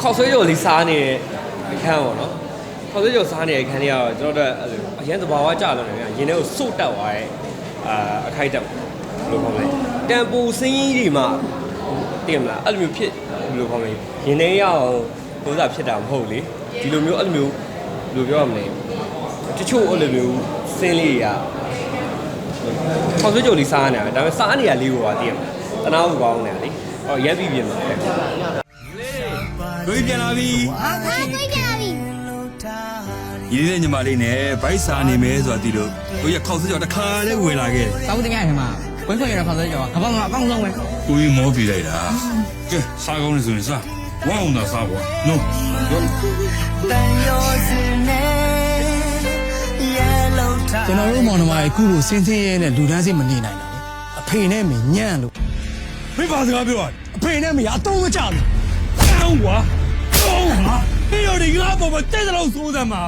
ခေါက်ဆွဲကြော်လေးစားနေတဲ့အခန်းပေါ့နော်ခေါက်ဆွဲကြော်စားနေတဲ့အခန်းလေးကတော့ကျွန်တော်တို့အဲ့လိုအရင်သဘာဝကျလို့နေဗျာရင်ထဲကိုစို့တက်သွားရဲ့အာအခိုက်တက်ဘယ်လိုခေါ်မလဲတန်ပူစင်းကြီးတွေမှသိမလားအဲ့လိုမျိုးဖြစ်ဘယ်လိုခေါ်မလဲရင်ထဲရအောင်ဘိုးစားဖြစ်တာမဟုတ်လေဒီလိုမျိုးအဲ့လိုမျိုးဘယ်လိုပြောရမလဲတချို့အဲ့လိုမျိုးစင်းလေးတွေကခေါက်ဆွဲကြော်လေးစားနေတယ်ဒါပေမဲ့စားနေရလေးကိုပါသိရမှာတနာဖို့ကောင်းနေတယ်လေဟောရက်ပြီးပြင်ပါလေ ကိုကြီးပြန်လာပြီဟာကိုကြီးကြပြီရင်းတဲ့ညီမလေးနဲ့ဗိုက်စာနေမယ်ဆိုတာဒီလိုကိုကြီးခောက်စကြောတခါလေးဝင်လာခဲ့တယ်စာအုပ်တင်ရထဲမှာဝိခွင့်ရတဲ့ခေါင်းစဲကြောကဘာမှအကောင်းဆုံးပဲကိုကြီးမောပြလိုက်တာကဲစားကောင်းနေဆိုရင်စားဝမ်းအောင်သာစားကွာနော်ကျွန်တော်တို့မောင်နှမရဲ့အခုလိုစင်းစင်းရဲနဲ့လူတန်းစိမနေနိုင်တော့အဖေနဲ့မညံ့လို့မိဘစကားပြောရအဖေနဲ့မရအတုံးမကြဘူး အောင်းကွာအောင်းဟာမင်းတို့ဒီငါပေါ်မှာတဲ့တဲ့လို့စိုးစမ်းမှာ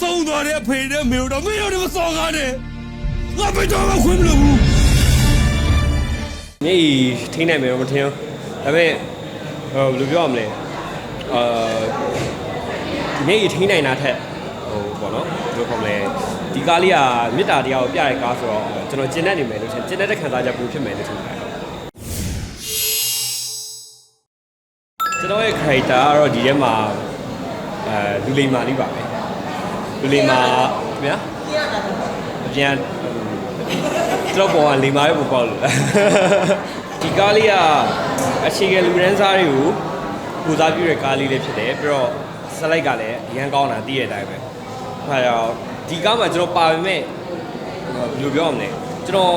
သုံးသွားတဲ့အဖေနဲ့မေတို့မင်းတို့မစော်ကားနဲ့ငါဘယ်တော့မှခွင့်မလို့ဘူးမျက်ရည်ထိနိုင်မယ်တော့မထင်ဘူးဒါပေမဲ့ဟိုဘယ်လိုပြောရမလဲအာမျက်ရည်ထိနိုင်တာထက်ဟိုပေါ့နော်ဘယ်လိုခေါ်မလဲဒီကားလေးကမေတ္တာတရားကိုပြတဲ့ကားဆိုတော့ကျွန်တော်ကျင့်တတ်နေမယ်လို့ထင်ကျင့်တတ်တဲ့ခံစားချက်ပူဖြစ်မယ်လို့ထင်ပါတယ် ကျွန်တော်ရဲ့ character ကတော့ဒီထဲမှာအဲလူလိမ္မာလေးပါပဲလူလိမ္မာခင်ဗျာအပြန်ကျွန်တော်ပေါ်ကလိမ္မာရဲ့ပုံပေါက်လို့ဒီကားလေးကအခြေခံလူရန်စားတွေကိုပူစားပြုတဲ့ကားလေးလေးဖြစ်တယ်ပြီးတော့ဇလိုက်ကလည်းအရန်ကောင်းတာသိရတဲ့အတိုင်းပဲအဲဒါကြောင့်ဒီကားမှာကျွန်တော်ပါပေမဲ့ဘယ်လိုပြောရမလဲကျွန်တော်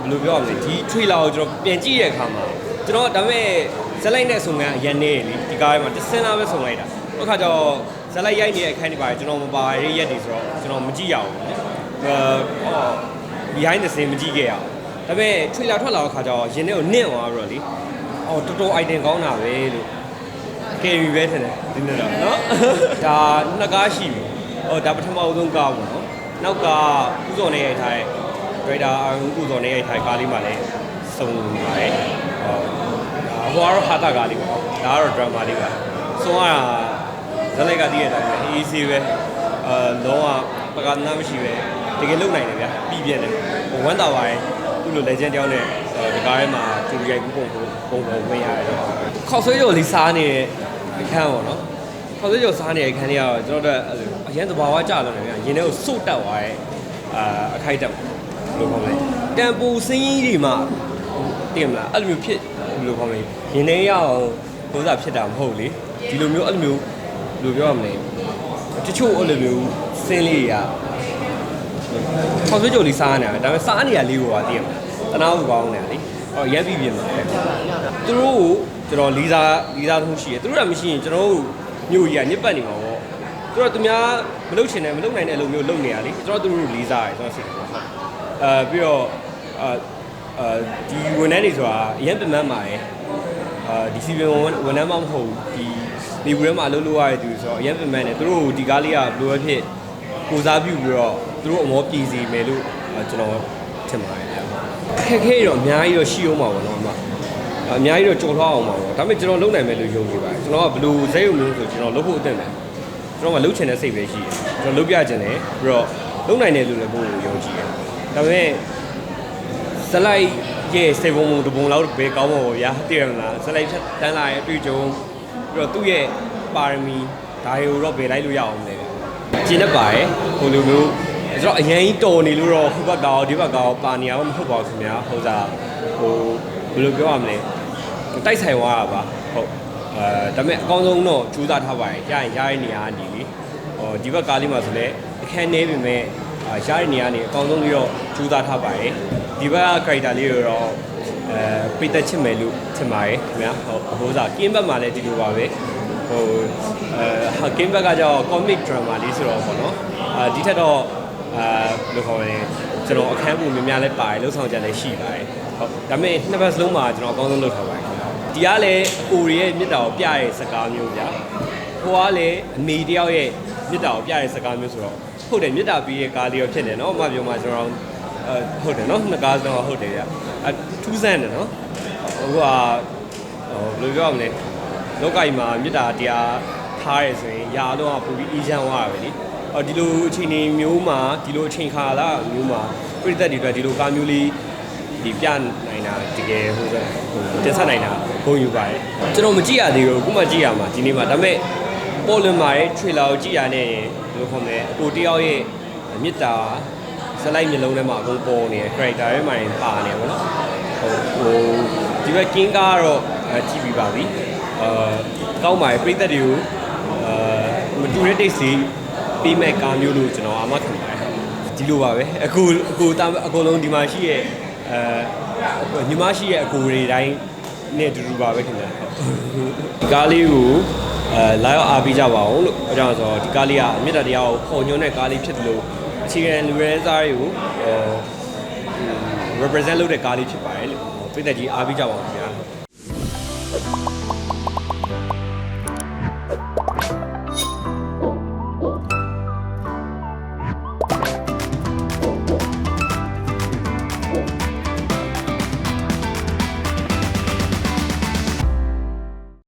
ဘယ်လိုပြောရမလဲဒီ trailer ကိုကျွန်တော်ပြန်ကြည့်တဲ့အခါမှာ ကျွန်တော်ဒါပေမဲ့ဇက်လိုက်နဲ့ဆုံကန်အရန်နေလေဒီကားထဲမှာတစ်စင်းသားပဲဆုံလိုက်တာဟုတ်ခါကျတော့ဇက်လိုက်ရိုက်နေတဲ့အခန်းတွေပါကျွန်တော်မပါရရက်တွေဆိုတော့ကျွန်တော်မကြည့်ရဘူးအဲဟော behind the scene မကြည့်ခဲ့ရအောင်ဒါပေမဲ့ trailer ထွက်လာတဲ့ခါကျတော့ရင်ထဲကိုနင့်သွားပြီးတော့လေအော်တော်တော် item ကောင်းတာပဲလို့ carry ပဲထင်တယ်ဒီနေ့တော့နော်ဒါနှစ်ကားရှိပြီဟောဒါပထမအဆုံးကားပေါ့နော်နောက်ကဥစော်နေရိုက်ထားတဲ့ driver အာရုံဥစော်နေရိုက်ထားတဲ့ကားလေးမှလည်းစုံပါတယ် ဟောဒါဟိုကတော့ဟာတာကားလေးပေါ့ဒါကတော့ drama လေးပါစုံရတာဇက်လိုက်ကတည်းကတည်းကအေးဆေးပဲအာလုံးဝပကနာမရှိပဲတကယ်လုံနိုင်တယ်ဗျာပြီးပြည့်တယ်ဟိုဝမ်းသာပါတယ်သူ့လို legend တယောက်နဲ့ဒီကားထဲမှာသူရိုက်ကူးပုံပုံပုံဝင်ရတယ်တော့ခေါက်ဆွဲကြော်လေးစားနေတဲ့အခန်းပေါ့နော်ခေါက်ဆွဲကြော်စားနေတဲ့အခန်းလေးကတော့ကျွန်တော်တို့အဲ့လိုအရင်သဘာဝကျလို့နေဗျာရင်ထဲကိုစို့တက်သွားရဲ့အာအခိုက်တက်ဘယ်လိုခေါ်မလဲတန်ပူစင်းကြီးတွေမှ သိမလားအဲ့လိုမျိုးဖြစ်ဘယ်လိုခေါ်မလဲရင်ထဲရအောင်ဘိုးစားဖြစ်တာမဟုတ်လေဒီလိုမျိုးအဲ့လိုမျိုးဘယ်လိုပြောရမလဲတချို့အဲ့လိုမျိုးစင်းလေးတွေကခေါက်ဆွဲကြိုလေးစားနေတယ်ဒါပေမဲ့စားနေရလေးကိုပါသိရမှာတနာဖို့ကောင်းနေတယ်လေဟောရက်ပြီးပြင်ပါလေသူတို့ကိုကျွန်တော်လီစာလီစာထုံးရှိတယ်သူတို့ကမရှိရင်ကျွန်တော်တို့မြို့ကြီးကညစ်ပတ်နေမှာပေါ့သူတို့ကသူများမလုပ်ချင်တယ်မလုပ်နိုင်တဲ့အလုပ်မျိုးလုပ်နေရလေကျွန်တော်တို့တို့လီစာရယ်ကျွန်တော်စိတ်ပေါ့ဟုတ်အဲပြီးတော့အာ အာဒီဝန်ထမ်းတွေဆိုတာအရင်ပြန်မှန်းပါရယ်အာဒီစီဗီဝန်ဝန်ထမ်းမှမဟုတ်ဘူးဒီနေဘူးထဲမှာအလုပ်လုပ်ရတဲ့သူဆိုတော့အရင်ပြန်မှန်းတယ်သူတို့ဒီကားလေးကဘယ်လိုပဲဖြစ်ကိုစားပြုပြီးတော့သူတို့အမောပြည်စီမယ်လို့အဲကျွန်တော်ထင်ပါတယ်ဗျာခက်ခဲတော့အများကြီးတော့ရှိအောင်ပါဘောနော်အမအများကြီးတော့ကြုံထွားအောင်ပါဘောဒါပေမဲ့ကျွန်တော်လုံနိုင်မယ်လို့ယုံကြည်ပါတယ်ကျွန်တော်ကဘယ်လိုဇဲယုံမျိုးဆိုကျွန်တော်လုပ်ဖို့အသင့်တယ်ကျွန်တော်ကလုပ်ချင်တဲ့စိတ်ပဲရှိတယ်ကျွန်တော်လုပ်ပြချင်တယ်ပြီးတော့လုံနိုင်တယ်လို့လည်းဘို့ယုံကြည်တယ်ဒါပေမဲ့ ဇလိုက်ရဲ့စေဘုံဘုံတဘုံလောက်ပဲကောင်းမှာပေါ့ဗျာသိရမလားဇလိုက်ဖြတ်တန်းလာရဲ့အတွေ့အကြုံပြီးတော့သူ့ရဲ့ပါရမီဒါတွေကိုတော့ပဲလိုက်လို့ရအောင်လေကျင်းတတ်ပါတယ်ဟိုလိုမျိုးကျွန်တော်အရင်ကြီးတော်နေလို့တော့ဟိုဘက်ကောင်ဒီဘက်ကောင်ပါနေအောင်မဟုတ်ပါဘူးခင်ဗျာဟိုစားဟိုဘယ်လိုပြောရမလဲတိုက်ဆိုင်သွားတာပါဟုတ်အဲဒါပေမဲ့အကောင်းဆုံးတော့ကြိုးစားထားပါတယ်ရရင်ရရဲ့နေရာကနေလေဟိုဒီဘက်ကားလေးမှာဆိုလဲအခန်းနေပြီမဲ့အာ ရရဲ့နေရာကနေအကောင်းဆုံးပြီးတော့ကြိုးစားထားပါတယ်ဒီဘက်က character လေးကိုတော့အဲပိတ်သက်ချင်မယ်လို့ထင်ပါတယ်ခင်ဗျာဟုတ်ဟိုစားကင်းဘက်မှာလည်းဒီလိုပါပဲဟိုအဲဟာကင်းဘက်ကကြောင့် comic drama လေးဆိုတော့ပေါ့နော်အာဒီထက်တော့အာဘယ်လိုခေါ်မလဲကျွန်တော်အခန်းပုံများများလည်းပါတယ်လှုပ်ဆောင်ချက်လည်းရှိပါတယ်ဟုတ်ဒါပေမဲ့နှစ်ဘက်စလုံးမှာကျွန်တော်အကောင်းဆုံးလုပ်ထားပါတယ်ခင်ဗျာဒီကလည်းအိုရီရဲ့မြစ်တာကိုပြရဲစကားမျိုးဗျာဟိုကလည်းအမေတယောက်ရဲ့မြစ်တာကိုပြရဲစကားမျိုးဆိုတော့ ဟုတ်တယ်မြစ်တာပြီးရဲ့ကားလေးရောဖြစ်တယ်နော်အမပြောမှကျွန်တော်အဲဟုတ်တယ်နော်နှစ်ကားစလုံးဟုတ်တယ်ဗျာအထူးဆန်းတယ်နော်ဟိုကဟိုဘယ်လိုပြောရမလဲလောကကြီးမှာမေတ္တာတရားထားရဲဆိုရင်ຢာအလုံးကပူပြီးအေးချမ်းသွားတာပဲလေအော်ဒီလိုအချိန်နေမျိုးမှာဒီလိုအချိန်ခါလာမျိုးမှာပြည်သက်တွေအတွက်ဒီလိုကားမျိုးလေးဒီပြနိုင်တာတကယ်ဟိုဆိုဟိုတင်ဆက်နိုင်တာဂုဏ်ယူပါတယ်ကျွန်တော်မကြည့်ရသေးဘူးအခုမှကြည့်ရမှာဒီနေ့မှာဒါပေမဲ့ ပေါ်လွင်မာရဲ့ trailer ကိုကြည့်ရတဲ့ဘယ်လိုခေါ်မလဲအကိုတယောက်ရဲ့မေတ္တာစလိုက်မျိုးလုံးထဲမှာအကုန်ပေါ်နေတယ် character ရဲ့မှာပါနေတယ်ဗောနော်ဟိုဟိုဒီဘက်ကင်းကားကတော့အဲကြည့်ပြီးပါပြီအာကောင်းပါတယ်ပြည်သက်တွေကိုအာမတူတဲ့ taste လေးပြီးမဲ့ကားမျိုးလို့ကျွန်တော်အာမခံပါတယ်ဒီလိုပါပဲအခုအခုတာအကုန်လုံးဒီမှာရှိရဲ့အဲညီမရှိရဲ့အကူတွေတိုင်းနဲ့အတူတူပါပဲခင်ဗျာဒီကားလေးကို အဲလာရောက်အားပေးကြပါအောင်လို့အဲကြောင့်ဆိုတော့ဒီကားလေးကအမြတ်တရားကိုပုံညွှန်းတဲ့ကားလေးဖြစ်တယ်လို့အခြေခံလူရဲစားတွေကိုဟို represent လုပ်တဲ့ကားလေးဖြစ်ပါတယ်လို့ပြည်သက်ကြီးအားပေးကြပါအောင်ခင်ဗျာ